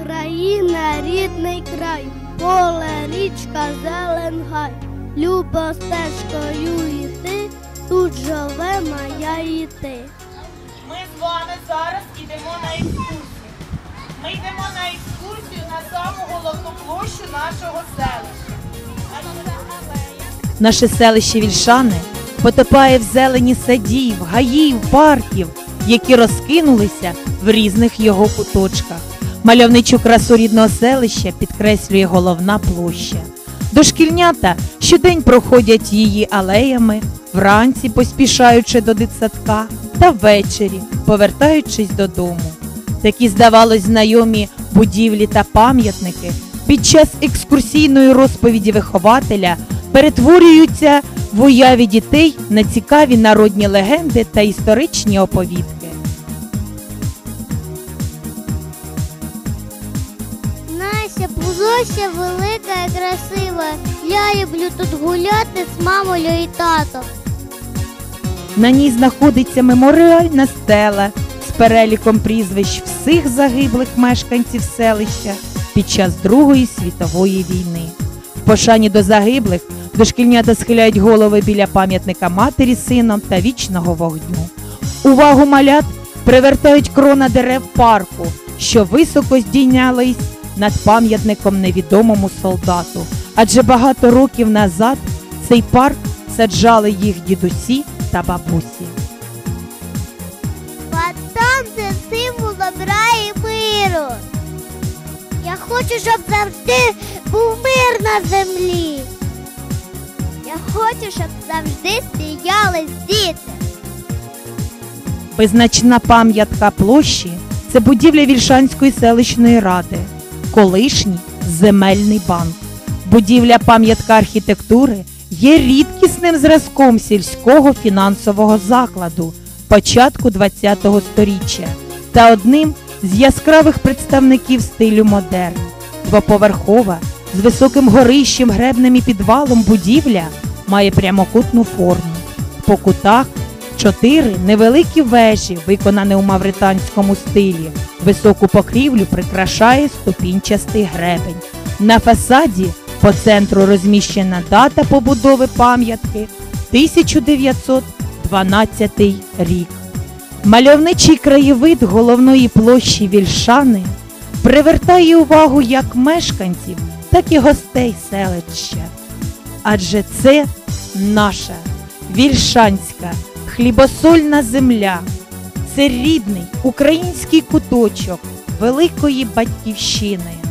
Україна, рідний край, поле, річка, зелен гай, любо стежкою йти, тут живе моя і ти. Ми з вами зараз йдемо на екскурсію. Ми йдемо на екскурсію на саму головну площу нашого селища. Наше селище Вільшани потопає в зелені садів, гаїв, парків, які розкинулися в різних його куточках. Мальовничу красу рідного селища підкреслює головна площа. Дошкільнята щодень проходять її алеями, вранці поспішаючи до дитсадка та ввечері, повертаючись додому. Такі, здавалось, знайомі будівлі та пам'ятники під час екскурсійної розповіді вихователя перетворюються в уяві дітей на цікаві народні легенди та історичні оповідки. Наша площа велика і красива. Я люблю тут гуляти з мамою і татом. На ній знаходиться меморіальна стела з переліком прізвищ всіх загиблих мешканців селища під час Другої світової війни. В пошані до загиблих дошкільнята схиляють голови біля пам'ятника матері сином та вічного вогню. Увагу малят привертають крона дерев парку, що високо здійнялись над пам'ятником невідомому солдату. Адже багато років назад цей парк саджали їх дідусі та бабусі. Батон це символ добра і миру. Я хочу, щоб завжди був мир на землі. Я хочу, щоб завжди сміялись діти. Визначна пам'ятка площі це будівля Вільшанської селищної ради, колишній земельний банк. Будівля пам'ятка архітектури є рідкісним зразком сільського фінансового закладу початку ХХ століття та одним з яскравих представників стилю модерн. Двоповерхова з високим горищем, гребнем і підвалом будівля має прямокутну форму. По кутах чотири невеликі вежі, виконані у мавританському стилі. Високу покрівлю прикрашає ступінчастий гребень. На фасаді по центру розміщена дата побудови пам'ятки 1912 рік. Мальовничий краєвид головної площі Вільшани привертає увагу як мешканців, так і гостей селища. Адже це наша вільшанська хлібосольна земля. Це рідний український куточок великої батьківщини.